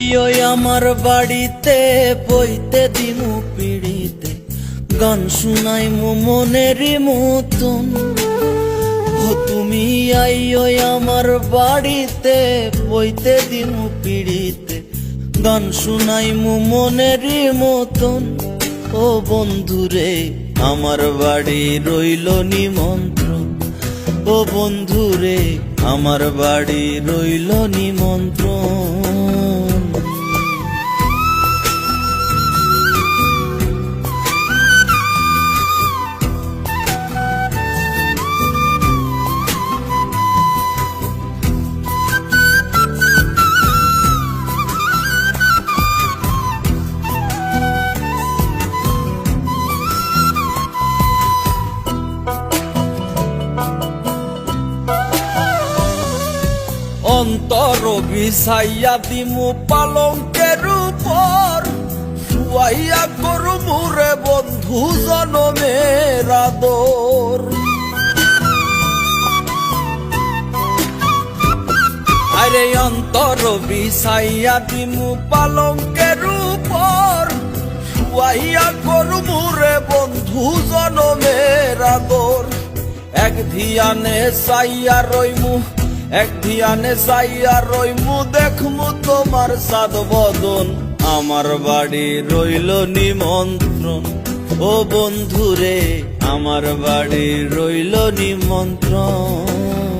ওই আমার বাড়িতে বইতে দিমু পিড়িতে। গান শুনাই মো মনেরই মতন। ও তুমি আইও আমার বাড়িতে বইতে দিমু পিড়িতে। গান শুনাই মো মনেরই মতন। ও বন্ধুরে, আমার বাড়ি রইল নিমন্ত্রণ। ও বন্ধুরে আমার বাড়ি রইল নিমন্ত্রণ। অন্তর বিছাইয়া দিমু পালঙ্কের উপর শুয়াইয়া করু মুরে বন্ধু জনমের আদর আরে অন্তর বিছাইয়া দিমু পালঙ্কের উপর শুয়াইয়া করু মুরে বন্ধু জনমের আদর এক ধিয়ানে চাইয়া রইমু এক ধিয়ানে চাইয়া রইমু, দেখমু তোমার সাদ বদন। আমার বাড়ি রইল নিমন্ত্রণ। ও বন্ধুরে, আমার বাড়ি রইল নিমন্ত্রণ।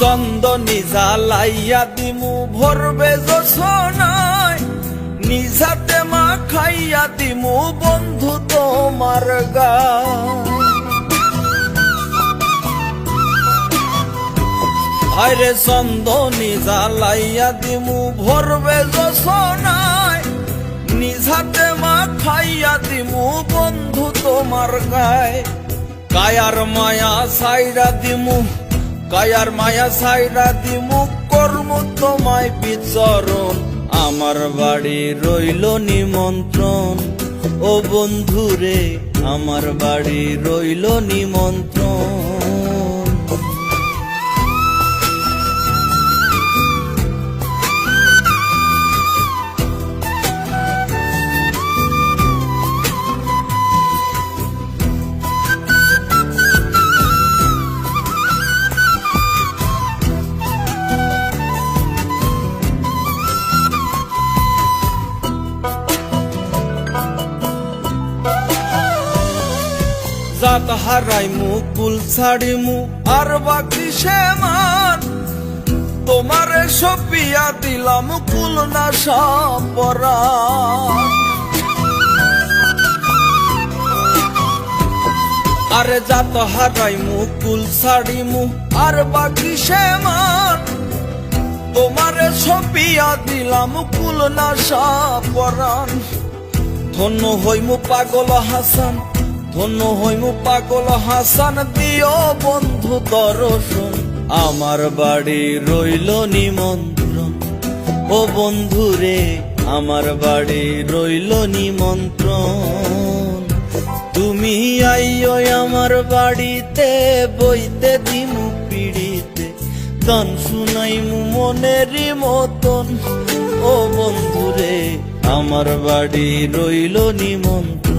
চন্দনী জ্বালাইয়া দিমু, ভরবে যোছনায় নিজাতে মা খাইয়া দিমু, বন্ধু তোমার গায় আরে চন্দনী জ্বালাইয়া দিমু, ভরবে যোছনায় নিজাতে মা খাইয়া দিমু, বন্ধু তোমার গায়। কায়ার মায়া সাইরা দিমু কায়ার মায়া সাইরা দিমু কর্ম তোমায় বিচরণ। আমার বাড়ি রইল নিমন্ত্রণ। ও বন্ধুরে, আমার বাড়ি রইল নিমন্ত্রণ। জাত হারাইমু কুল ছাড়িমু আর বাকি সে মান, তোমারে সপিয়া দিলাম কুল না সাপরা আরে জাত হারাইমু কুল ছাড়িমু আর বাকি সে মান, তোমারে সপিয়া দিলাম কুল না সাপরান ধন্য হইমু পাগল হাসান ধন্য হইমু পাগল হাসান, দিও বন্ধু দর্শন। আমার বাড়ি রইল নিমন্ত্রণ। ও বন্ধু রে, আমার বাড়ি রইল নিমন্ত্রণ। তুমি আইও আমার বাড়িতে, বইতে দিমু পিড়িতে। গান শুনাইমু মনেরই মতন। ও বন্ধু রে, আমার বাড়ি রইল নিমন্ত্রণ।